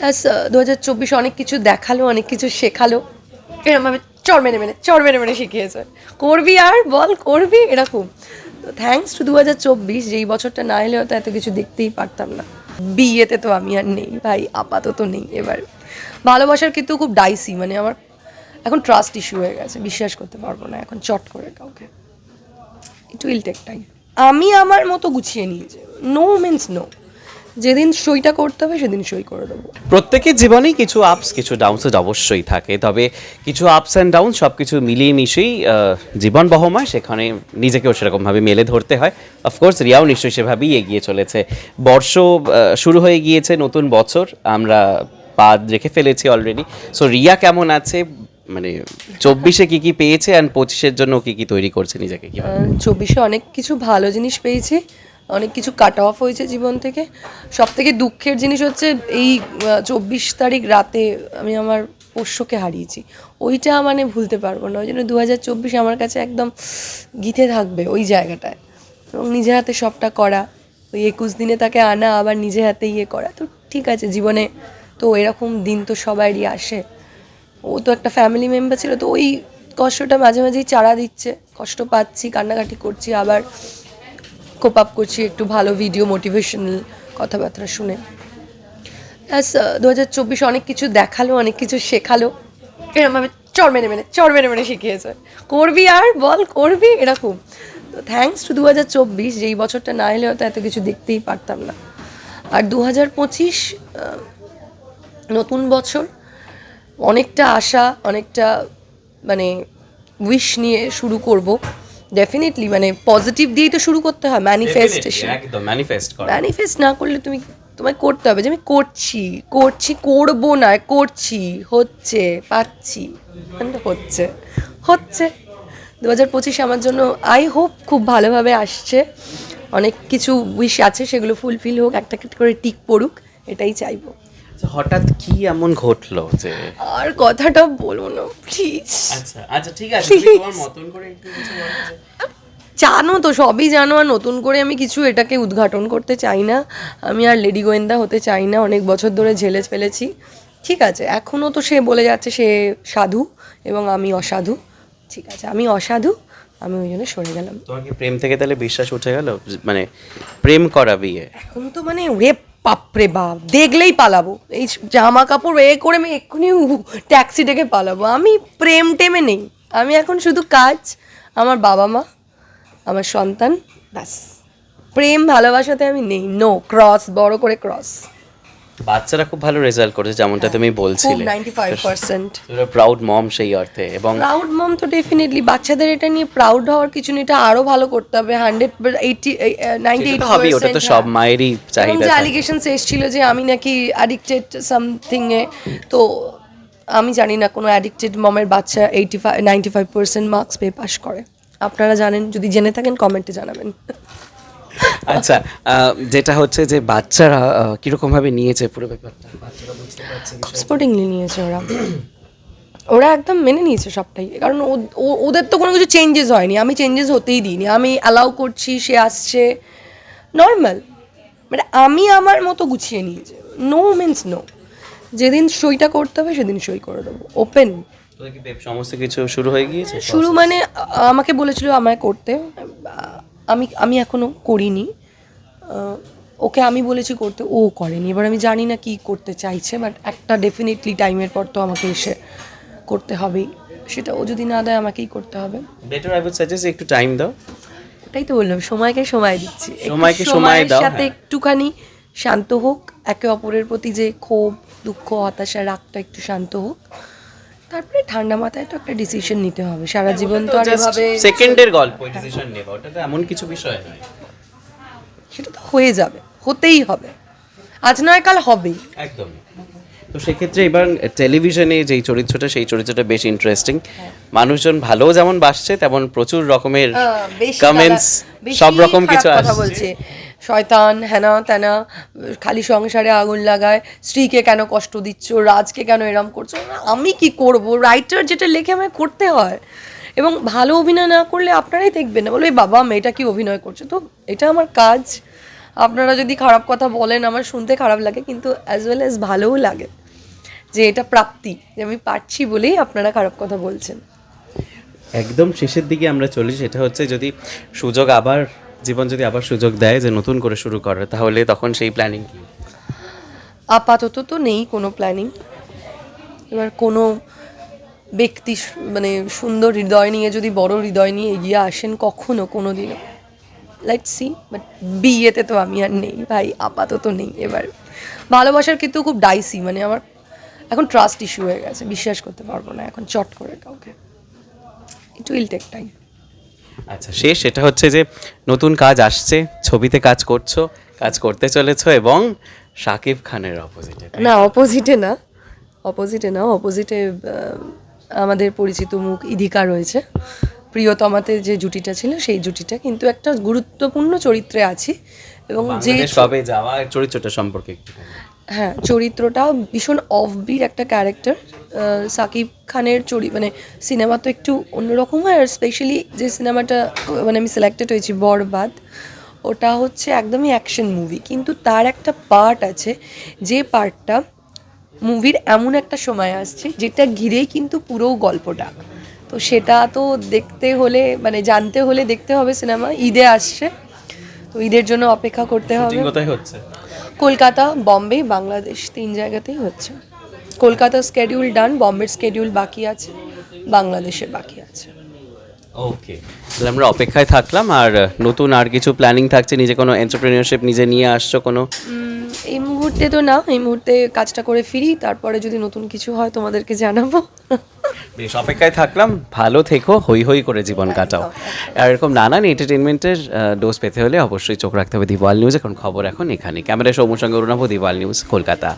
Plus দু হাজার চব্বিশ অনেক কিছু দেখাল, অনেক কিছু শেখালো। এরকমভাবে চর মেরে মেনে চর মেরে মেরে শিখিয়েছে। করবি আর বল, করবি এরকম। তো থ্যাঙ্কস টু দু হাজার চব্বিশ, যেই বছরটা না এলে হয়তো এত কিছু দেখতেই পারতাম না। বিয়েতে তো আমি আর নেই ভাই, আপাতত নেই এবার। ভালোবাসার কিন্তু খুব ডাইসি মানে আমার এখন ট্রাস্ট ইস্যু হয়ে গেছে, বিশ্বাস করতে পারব না এখন চট করে কাউকে। ইট উইল টেক টাইম আমি আমার মতো গুছিয়ে নিয়েছি। নো মিন্স নো যেদিন সইটা করতে হবে সেদিন সই করে দেবো। প্রত্যেকের জীবনেই কিছু আপস কিছু ডাউনস অবশ্যই থাকে। তবে কিছু আপস অ্যান্ড ডাউন সব কিছু মিলিয়ে মিশেই জীবন বহময় সেখানে নিজেকেও সেরকমভাবে মেলে ধরতে হয়। অফকোর্স রিয়াও নিশ্চয়ই সেভাবেই এগিয়ে চলেছে। বর্ষ শুরু হয়ে গিয়েছে নতুন বছর আমরা পা রেখে ফেলেছি অলরেডি সো রিয়া কেমন আছে? মানে চব্বিশে কি কি পেয়েছে অ্যান্ড পঁচিশের জন্য কি কি তৈরি করছে নিজেকে কি চব্বিশে অনেক কিছু ভালো জিনিস পেয়েছি। অনেক কিছু কাট অফ হয়েছে জীবন থেকে। সব থেকে দুঃখের জিনিস হচ্ছে এই চব্বিশ তারিখ রাতে আমি আমার পোষ্যকে হারিয়েছি। ওইটা মানে ভুলতে পারব না। ওই জন্য দু হাজার চব্বিশ আমার কাছে একদম গিথে থাকবে ওই জায়গাটায়। এবং নিজে হাতে সবটা করা, ওই একুশ দিনে তাকে আনা, আবার নিজে হাতে ইয়ে করা। তো ঠিক আছে, জীবনে তো এরকম দিন তো সবারই আসে। ও তো একটা ফ্যামিলি মেম্বার ছিল, তো ওই কষ্টটা মাঝে মাঝেই চারা দিচ্ছে। কষ্ট পাচ্ছি, কান্নাকাটি করছি, আবার কোপ আপ করছি, একটু ভালো ভিডিও মোটিভেশনাল কথাবার্তা শুনে। প্লাস দু হাজার চব্বিশ অনেক কিছু দেখাল, অনেক কিছু শেখালো। এরকমভাবে চর মেরে মেরে চর মেরে মেরে শিখিয়েছে। করবি আর বল, করবি এরকম। তো থ্যাঙ্কস টু দু হাজার চব্বিশ, যেই বছরটা না এলে হয়তো এত কিছু দেখতেই পারতাম না। আর দু হাজার পঁচিশ নতুন বছর, অনেকটা আশা, অনেকটা মানে উইশ নিয়ে শুরু করব। ডেফিনেটলি মানে পজিটিভ দিয়েই তো শুরু করতে হয় ম্যানিফেস্টেশন একদম ম্যানিফেস্ট করা। ম্যানিফেস্ট না করলে তুমি তোমায় করতে হবে যে আমি করছি করছি করব না করছি হচ্ছে পাচ্ছি মানে হচ্ছে হচ্ছে। দু হাজার পঁচিশ আমার জন্য আই হোপ খুব ভালোভাবে আসছে। অনেক কিছু উইশ আছে সেগুলো ফুলফিল হোক একটা একটা করে টিক পড়ুক এটাই চাইব। হঠাৎ কি এমন ঘটলো যে? আর কথাটা বলো না প্লিজ আচ্ছা আচ্ছা ঠিক আছে তুমি তোমার মতন করে একটু কিছু জানো তো সবই জানো আর নতুন করে আমি কিছু এটাকে উদ্ঘাটন করতে চাই না। আমি আর লেডি গোয়েন্দা হতে চাই না অনেক বছর ধরে ঝেলে ফেলেছি। ঠিক আছে এখনও তো সে বলে যাচ্ছে সে সাধু এবং আমি অসাধু। ঠিক আছে আমি অসাধু আমি ওই জন্য সরে গেলাম। তোমার কি প্রেম থেকে তাহলে বিশ্বাস উঠে গেল? মানে প্রেম করা বিয়ে? এখন তো মানে ওরে বাপরে বাপ, দেখলেই পালাবো। এই জামা কাপড় এ করে আমি এক্ষুনি ট্যাক্সি ডেকে পালাবো। আমি প্রেম টেমে নেই। আমি এখন শুধু কাজ, আমার বাবা মা, আমার সন্তান, ব্যাস। প্রেম ভালোবাসাতে আমি নেই। নো ক্রস বড় করে ক্রস বাচ্চারা খুব ভালো রেজাল্ট করেছে যেমনটা তুমি খুব বলছিলে। Ninety five percent proud mom সেই অর্থে এবং প্রাউড মম তো ডেফিনেটলি বাচ্চাদের এটা নিয়ে প্রাউড হওয়ার কিছু নেই এটা আরও ভালো করতে হবে হান্ড্রেড এইটি নাইনটি সেটা তো হবেই ওটা তো সব মায়েরই এবং চাহিদা থাকে। অ্যালিগেশনস এসেছিল যে আমি নাকি অ্যাডিক্টেড সামথিং এ তো আমি জানি না কোনো অ্যাডিক্টেড মমের বাচ্চা eighty five ninety five percent marks পেয়ে পাস করে। আপনারা জানেন যদি জেনে থাকেন কমেন্টে জানাবেন। আচ্ছা যেটা হচ্ছে যে বাচ্চারা কীরকম ভাবে নিয়েছে পুরো ব্যাপারটা? বাচ্চারা বুঝতে পারছে খুব স্পোর্টিংলি নিয়েছে ওরা। ওরা একদম মেনে নিয়েছে সবটাই। কারণ ও- ও- ওদের তো কোনো কিছু চেঞ্জেস হয়নি। আমি চেঞ্জেস হতেই দিইনি। আমি অ্যালাউ করছি সে আসছে। নর্মাল মানে আমি আমার মতো গুছিয়ে নিয়েছি। নো মিন্স নো যেদিন সইটা করতে হবে সেদিন সই করে দেবো। ওপেন সমস্ত কিছু শুরু হয়ে গিয়েছে? শুরু মানে আমাকে বলেছিল আমায় করতে। আমি আমি এখনও করিনি। ওকে আমি বলেছি করতে ও করেনি। এবার আমি জানি না কি করতে চাইছে বাট একটা ডেফিনেটলি টাইমের পর তো আমাকে এসে করতে হবেই। সেটা ও যদি না দেয় আমাকেই করতে হবে। বেটার আই উড সাজেস্ট একটু টাইম দাও। এটাই তো বললাম সময়কে সময় দিচ্ছি। সময়কে সময় দাও, সাথে হ্যাঁ। একটুখানি শান্ত হোক। একে অপরের প্রতি যে ক্ষোভ দুঃখ হতাশা রাগটা একটু শান্ত হোক। ঠান্ডা মাথায় তো একটা ডিসিশন নিতে হবে। সারা জীবন তো আর এভাবে সেকেন্ডের গল্প ডিসিশন নেবা ওটা তো এমন কিছু বিষয় নয়। সেটা তো হয়ে যাবে হতেই হবে। আজ নয় কাল হবেই। একদম। তো সেক্ষেত্রে এবার টেলিভিশনে যেই চরিত্রটা সেই চরিত্রটা বেশ ইন্টারেস্টিং মানুষজন ভালো যেমন বাসছে তেমন প্রচুর রকমের হ্যাঁ, কমেন্টস সব রকম কিছু আসছে। শয়তান হ্যানা ত্যানা খালি সংসারে আগুন লাগায়, স্ত্রীকে কেন কষ্ট দিচ্ছ, রাজকে কেন এরম করছ? আমি কি করব? রাইটার যেটা লেখে আমায় করতে হয়। এবং ভালো অভিনয় না করলে আপনারাই দেখবেন না। বলবে "এই বাবা, মেয়েটা কি অভিনয় করছে? তো এটা আমার কাজ। আপনারা যদি খারাপ কথা বলেন, আমার শুনতে খারাপ লাগে, কিন্তু অ্যাজ ওয়েল অ্যাজ ভালোও লাগে যে এটা প্রাপ্তি, যে আমি পারছি বলেই আপনারা খারাপ কথা বলছেন। একদম শেষের দিকে আমরা চলি। সেটা হচ্ছে যদি সুযোগ আবার জীবন যদি আবার সুযোগ দেয় যে নতুন করে শুরু করে, তাহলে তখন সেই প্ল্যানিং কি? আপাতত তো নেই কোনো প্ল্যানিং এবার কোনো ব্যক্তি মানে সুন্দর হৃদয় নিয়ে, যদি বড় হৃদয় নিয়ে এগিয়ে আসেন কখনো কোনো দিনও লাইট সি বাট বিয়েতে তো আমি আর নেই ভাই, আপাতত নেই এবার। ভালোবাসার কিন্তু খুব ডাইসি মানে আমার এখন ট্রাস্ট ইস্যু হয়ে গেছে, বিশ্বাস করতে পারব না এখন চট করে কাউকে। ইট উইল টেক টাইম আচ্ছা শেষ সেটা হচ্ছে যে নতুন কাজ আসছে ছবিতে কাজ করছ কাজ করতে চলেছো এবং শাকিব খানের অপোজিটে না অপোজিটে না অপোজিটে না অপোজিটে আমাদের পরিচিত মুখ ইদিকা রয়েছে প্রিয়তমাতে যে জুটিটা ছিল সেই জুটিটা কিন্তু একটা গুরুত্বপূর্ণ চরিত্রে আছি এবং যে কবে যাওয়া চরিত্রটা সম্পর্কে একটু। হ্যাঁ চরিত্রটাও ভীষণ অফবির একটা ক্যারেক্টার সাকিব খানের চরি মানে সিনেমা তো একটু অন্যরকম হয়, আর স্পেশালি যে সিনেমাটা মানে আমি সিলেক্টেড হয়েছি, বরবাদ, ওটা হচ্ছে একদমই অ্যাকশন মুভি কিন্তু তার একটা পার্ট আছে, যে পার্টটা মুভির এমন একটা সময় আসছে, যেটা ঘিরেই কিন্তু পুরো গল্পটা। তো সেটা তো দেখতে হলে মানে জানতে হলে দেখতে হবে সিনেমা ঈদে আসছে, তো ঈদের জন্য অপেক্ষা করতে হবে। হচ্ছে? কলকাতা বম্বে বাংলাদেশ তিন জায়গাতেই হচ্ছে। কলকাতা স্কেডিউল ডান বম্বের স্কেডিউল বাকি আছে বাংলাদেশের বাকি আছে। ওকে তাহলে আমরা অপেক্ষায় থাকলাম আর নতুন আর কিছু প্ল্যানিং থাকছে নিজে কোনো এন্টারপ্রেনিয়রশিপ নিজে নিয়ে আসছো কোনো? এই মুহূর্তে তো না এই মুহূর্তে কাজটা করে ফিরি তারপরে যদি নতুন কিছু হয় তোমাদেরকে জানাব। বেশ অপেক্ষায় থাকলাম ভালো থেকো হই হই করে জীবন কাটাও। আর এরকম নানান এন্টারটেনমেন্টের ডোজ পেতে হলে অবশ্যই চোখ রাখতে হবে দিওয়াল নিউজ এখন খবর এখন এখানে ক্যামেরা সৌম্য সঙ্গে অরুণাভ দিওয়াল নিউজ কলকাতা।